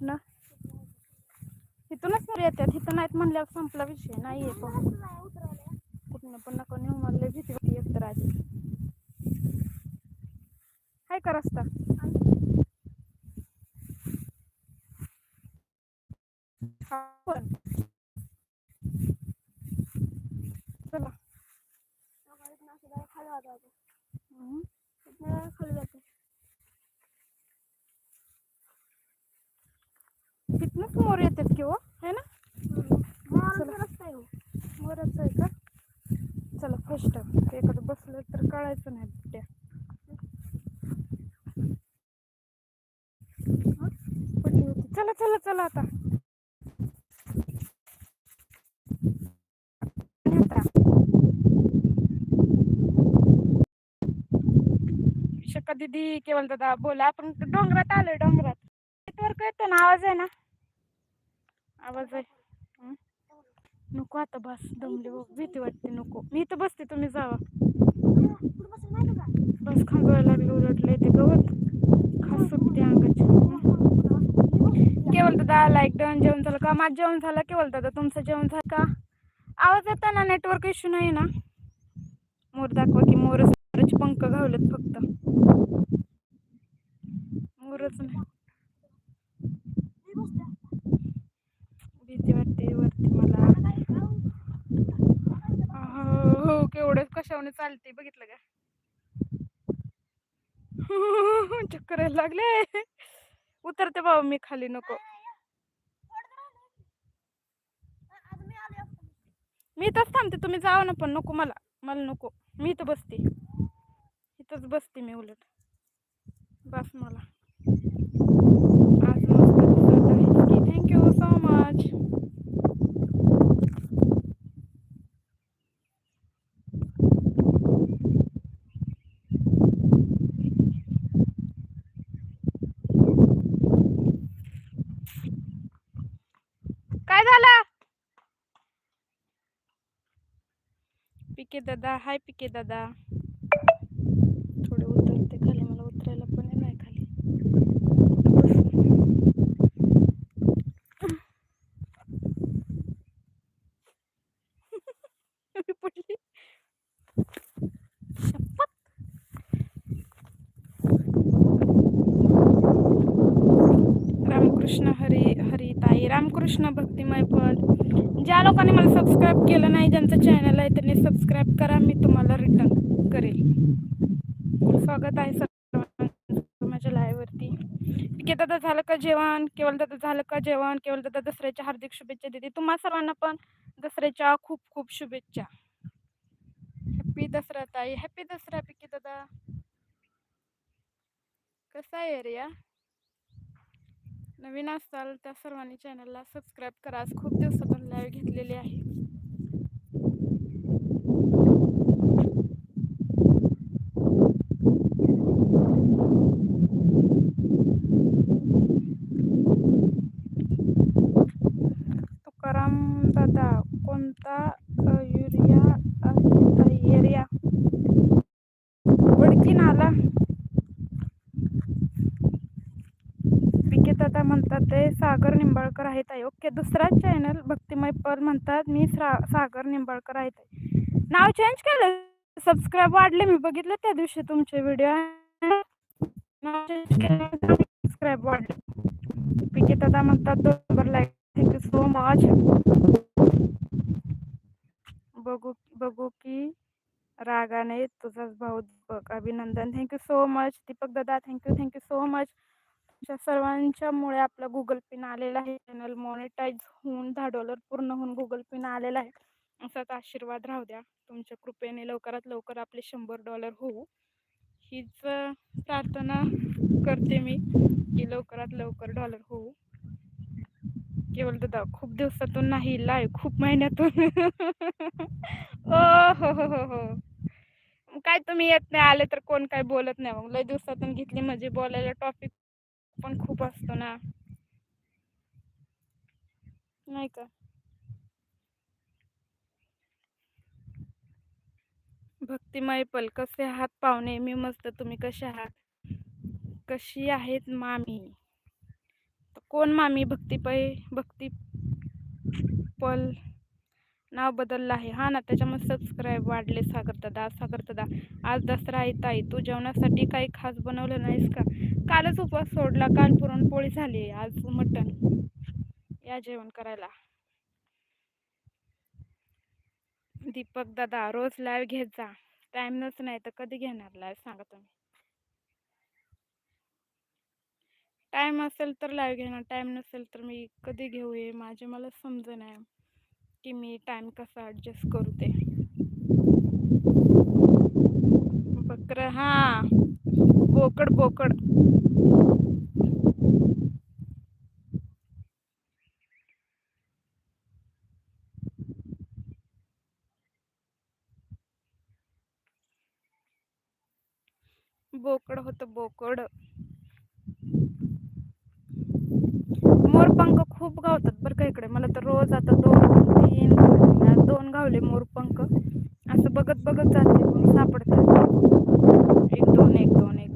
कुठनं इथूनच तर येतात. इथं नाहीत म्हणल्यावर संपला विषय. नाही येतो कुठनं पण नको नेऊ लय भीती एक तर आधी. काय कर असता पण. चला. हम्म. मोर येतात की हो? है ना? मोरच आहे का? चला फर्स्ट एखादं बसलं तर कळायचं नाही बिट्ट्या पडली होती. चला चला चला आता. नेत्रा. शका दीदी केवळ दादा बोला. आपण डोंगरात आलोय डोंगरात. नेटवर्क येतो ना आवाज आहे ना? आवाज आहे. नको आता बस दमली भीती वाटते नको. मी इथं बसते तुम्ही जावा. बस खांजवायला लागले उलटले ते गवत. खास सुटते अंगाची. केवळ दादा लाईक डन जेवण झालं का? माझं जेवण झालं केवळ दादा तुमचं जेवण झालं का? आवाज येतो ना नेटवर्क इश्यू नाही ना? मोर दाखवा की मोरच पंख घावलेत फक्त. मोरच नाही भीती वाटते वरती मला हो हो केवढं कशावने चालते बघितलं का? चक्कर लागले. उतरते बाबा मी खाली नको. मी इथंच थांबते तुम्ही जाव ना पण नको मला. मला नको. मी इथं बसते. इथंच बसते मी उलट. बस मला. आज मस्त थँक्यू सो मच काय झालं पिके दादा. हाय पिके दादा. थोडे उतरते खाली. मला उतरायला पण नाही खाली. पडली. शपथ. रामकृष्ण हरी हरी ताई. रामकृष्ण भक्तिमय सबस्क्राईब केलं नाही ज्यांचं चॅनल आहे त्यांनी सबस्क्राईब करा मी तुम्हाला रिटर्न करेल. स्वागत आहे सर्वांचं माझ्या लाईव्हवरती ठीक आहे दादा झालं का जेवण? केवळ दादा झालं का जेवण? केवळ दादा दसऱ्याच्या हार्दिक शुभेच्छा देते. तुम्हा सर्वांना पण दसऱ्याच्या खूप खूप शुभेच्छा. हॅपी दसरा ताई. हॅपी दसरा पिकी दादा. कसा आहे रे या नवीन असाल त्या सर्वांनी चॅनलला सबस्क्राईब करा. आज खूप दिवसातून लाईव्ह घेतलेली आहे. आहेत आहे ओके दुसरा चॅनल भक्तिमय पल म्हणतात, मी स्रा, सागर निंबाळकर आहेत. आहे. नाव चेंज केलं? सबस्क्राईब वाढले. मी बघितलं त्या दिवशी तुमचे व्हिडिओ नाव चेंज केलं. सबस्क्राईब वाढले. पिके दादा म्हणतात दोन लाईक सो मच बघू बघू की रागाने तुझाच भाऊ अभिनंदन. थँक्यू सो मच दीपक दादा थँक्यू थँक्यू सो मच तुमच्या सर्वांच्यामुळे आपला गुगल पिन आलेला आहे. चॅनल मॉनिटाईज होऊन दहा डॉलर पूर्ण होऊन गुगल पिन आलेला आहे. असाच आशीर्वाद राहू द्या. तुमच्या कृपेने लवकरात लवकर आपले शंभर डॉलर होऊ. हीच प्रार्थना करते मी की लवकरात लवकर डॉलर होऊ. केवळ दादा खूप दिवसातून नाही लाय खूप महिन्यातून. ओ हो हो हो हो. काय तुम्ही येत नाही आले तर कोण काय बोलत नाही. मग लय दिवसातून घेतली म्हणजे बोलायला टॉपिक पण खूप असतो ना. नाही का? भक्तिमय पल कसे आहात पाहुणे? मी मस्त तुम्ही कसे आहात? कशी आहेत मामी? कोण मामी? भक्ती भक्ती पल नाव बदललं आहे. हा ना त्याच्यामुळे सबस्क्राईब वाढले सागर दादा सागर दादा. आज दसरा आहे ताई तू जेवणासाठी काही खास बनवलं नाहीस का? कालच उपवास सोडला. काल पुरणपोळी झाली. आज मटण. या जेवण करायला. दीपक दादा रोज लाईव्ह घेत जा. टाइमच नाही तर कधी घेणार लाईव्ह सांगा तुम्ही. टाईम असेल तर लाईव्ह घेणार. टाईम नसेल तर मी कधी घेऊ हे माझे मला समज नाही. की मी टाईम कसा ॲडजस्ट करू ते. बकर हां. बोकड बोकड. बोकड होत बोकड. मोरपंख खूप गावतात बरं का इकडे. मला तर रोज आता दोन तीन दोन गावले मोरपंख. असं बघत बघत जाते सापडतात. एक दोन एक दोन एक.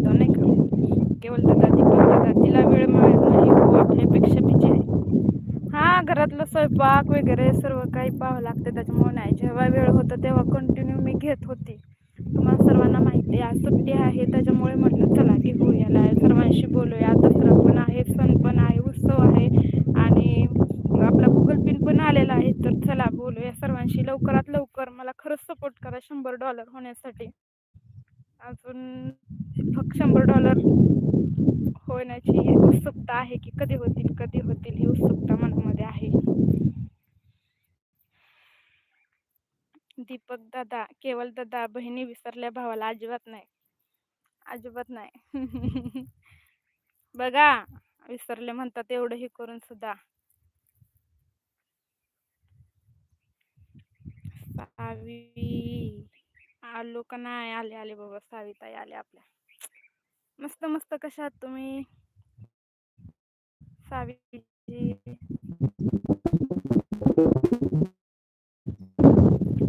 केवळ दादा दीपक दादा तिला वेळ मिळत नाही वाटण्यापेक्षा आपल्यापेक्षा बिजी आहे. हा घरातलं स्वयंपाक वगैरे सर्व काही पाहावं लागतं. त्याच्यामुळे नाही जेव्हा वेळ होता तेव्हा कंटिन्यू मी घेत होती. तुम्हाला सर्वांना माहिती आहे आज सुट्टी आहे त्याच्यामुळे म्हटलं चला घेऊया. live, सर्वांशी बोलूया. दसरा पण आहे सण पण आहे उत्सव आहे. आणि आपला गुगल पिन पण आलेला आहे तर चला बोलूया सर्वांशी. लवकरात लवकर मला खरंच सपोर्ट करा शंभर डॉलर होण्यासाठी. अजून फक्त शंभर डॉलर होण्याची उत्सुकता आहे की कधी होतील कधी होतील ही उत्सुकता मनामध्ये आहे. दीपक दादा केवळ दादा बहिणी विसरल्या भावाला अजिबात नाही. अजिबात नाही. बघा विसरले म्हणतात एवढंही करून सुद्धा. सावी आलो का नाही? आले आले बाबा साविताई आले आपल्या. मस्त मस्त कशा आहात तुम्ही? सावित्री.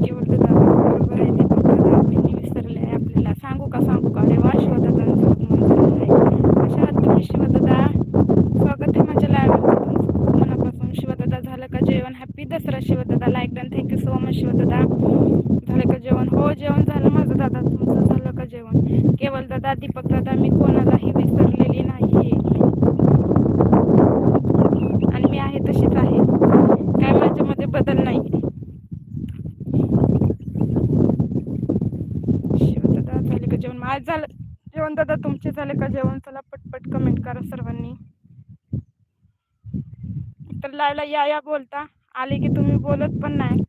केवळ बरोबर आहे दीपक विसरले आहे. आपल्याला सांगू का सांगू का? अरे वा शिवदादांचं मन झालं आहे. कशा आहात तुम्ही शिवदादा स्वागत आहे माझ्या लाईव्ह तुमचं खूप मनापासून शिवदादा झालं का जेवण? Happy Dasara शिवदादा like done thank you so much शिवदादा झालं का जेवण? हो जेवण झालं माझं दादा. जेवण दादा दीपक दादा मी कोणालाही विसरलेली नाही आणि मी आहे तशीच आहे. काय माझ्यामध्ये बदल नाही. शिवदादा झाले का जेवण? आज झालं. जेवण दादा तुमचे झाले का जेवण? चला पटपट कमेंट करा सर्वांनी. तर लायला या या बोलता. आले की तुम्ही बोलत पण नाही.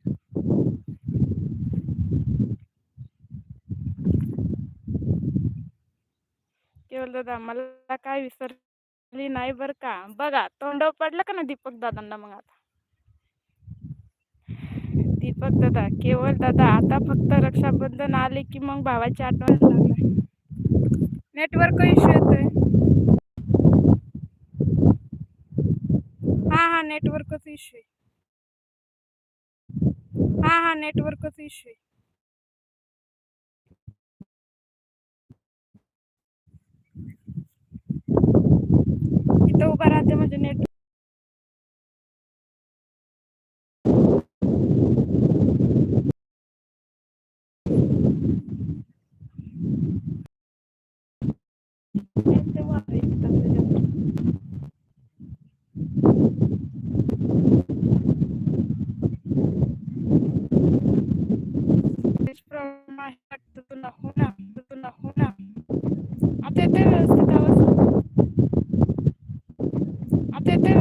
दादा मला काय विसरली नाही बर का. बघा तोंडावर पडलं का ना दीपक दादांना मग आता? दीपक दादा केवळ दादा आता फक्त रक्षाबंधन आले की मग भावाची आठवण लागलाय नेटवर्क इश्यू येतोय. हा हा नेटवर्कच इश्यू आहे. हा हा नेटवर्कच इश्यू आहे. इथं उभा राहते म्हणजे नेट तेव्हा येतात त्याच्यात. त्याचप्रमाणे वाटतं तुला हो ना तुला हो ना आता येते व्यवस्थित आवाज आता येते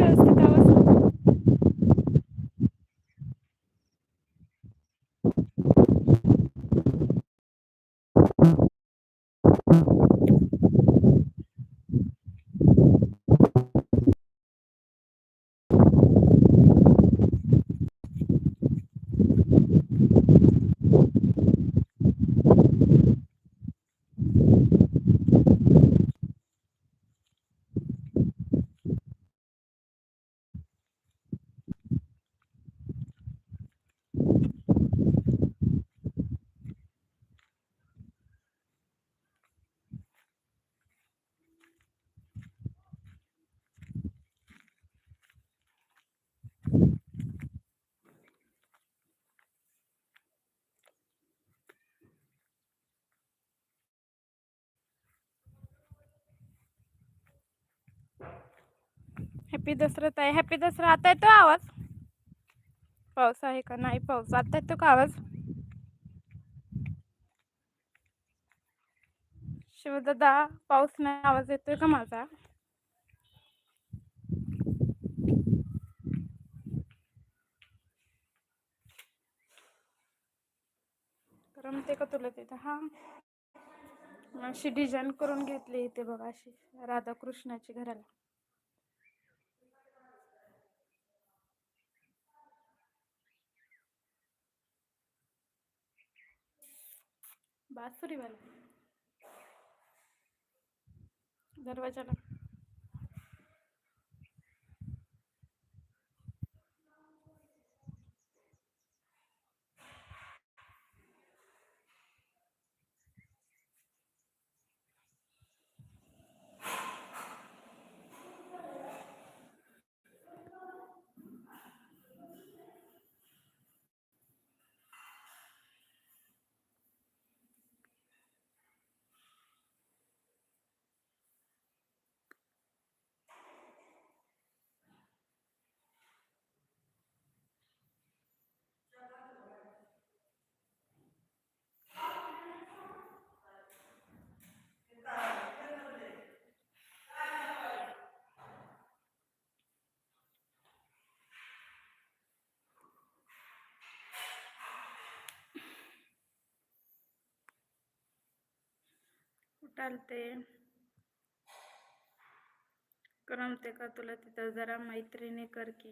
हॅपी दसरा ताई हॅपी दसरा आता येतो आवाज. पाऊस आहे का? नाही पाऊस. आता येतो का आवाज? शिवदादा पाऊस नाही आवाज येतोय का माझा? रमते का तुला तिथं हा. अशी डिझाईन करून घेतली इथे बघा अशी. राधाकृष्णाची घराला. बासुरीवाला दरवाजाला टालते करमते का तुला तिथं जरा मैत्रिणी कर की.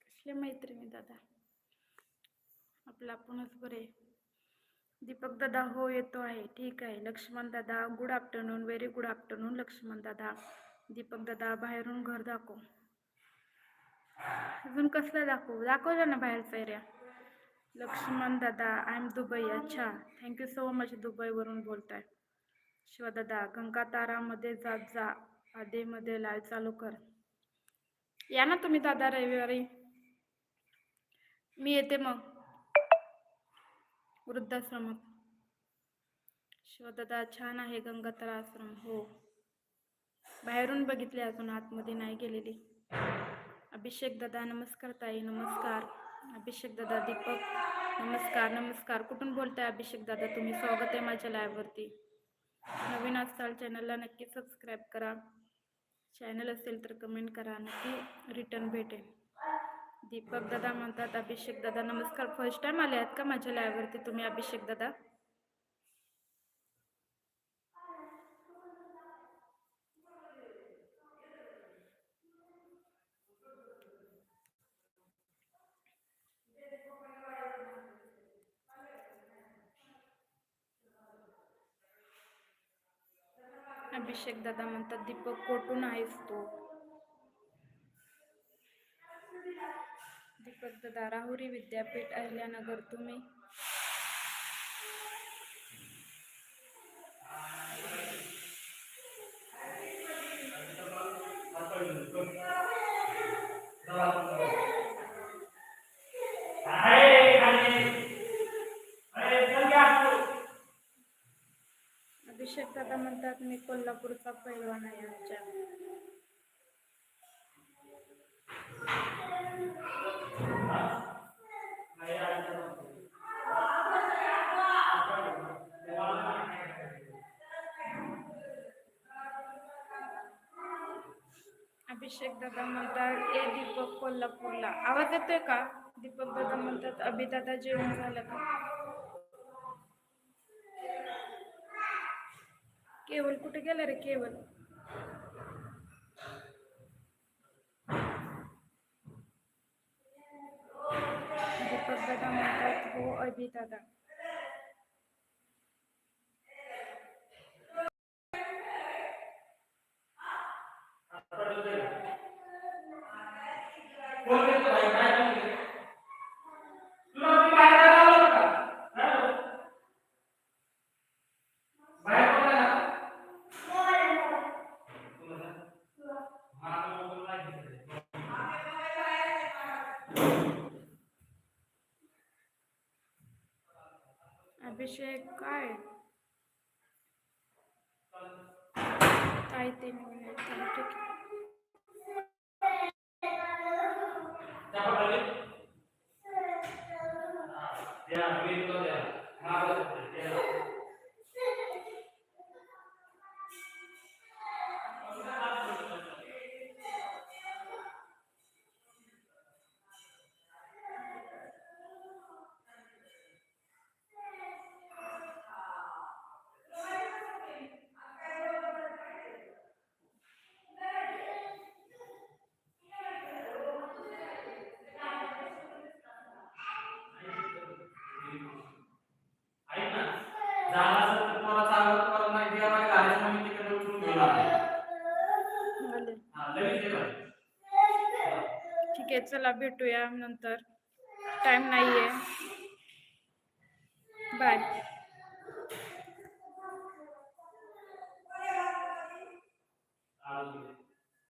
कसले मैत्रिणी दादा? आपला आपणच बरे. दीपक दादा हो येतो आहे ठीक आहे. लक्ष्मण दादा good afternoon very good afternoon Laxman दादा. दीपक दादा बाहेरून घर दाखव. अजून कसलं दाखवू? दाखव ना बाहेरचा एरिया लक्ष्मण दादा आय एम दुबई. अच्छा. थँक्यू सो मच दुबईवरून बोलताय. शिवदादा गंगातारामध्ये जात जा. आधीमध्ये लाईव्ह चालू कर. या ना तुम्ही दादा रविवारी. मी येते मग. वृद्धाश्रमात. शिवदादा छान आहे गंगातारा आश्रम हो. बाहेरून बघितले अजून आतमध्ये नाही गेलेली. अभिषेक दादा नमस्कार ताई. नमस्कार. अभिषेक दादा दीपक नमस्कार नमस्कार. कुठून बोलताय अभिषेक दादा तुम्ही? स्वागत आहे माझ्या लाईव्हवरती नवीन असाल चॅनलला नक्की सबस्क्राईब करा. चॅनल असेल तर कमेंट करा. नक्की रिटर्न भेटेल. दीपक दादा म्हणतात अभिषेक दादा नमस्कार. फर्स्ट टाइम आले आहेत का माझ्या लाईव्हवरती तुम्ही अभिषेक दादा? अभिषेक दादा म्हणतात दीपक कोठून आहेस तू? दीपक दादा राहुरी विद्यापीठ अहिल्यानगर तुम्ही अभिषेक दादा म्हणतात मी कोल्हापूरचा पैलवान आहे आमच्या. अभिषेक दादा म्हणतात ए दीपक कोल्हापूरला. आवाज येतोय का? दीपक दादा म्हणतात अभि दादा जेवण झालं का? केवल? कुठे गेला रे केवल? दीपक दादा म्हणतात हो अभि दादा Yeah, we चला भेटूया नंतर. टाइम नाहीये.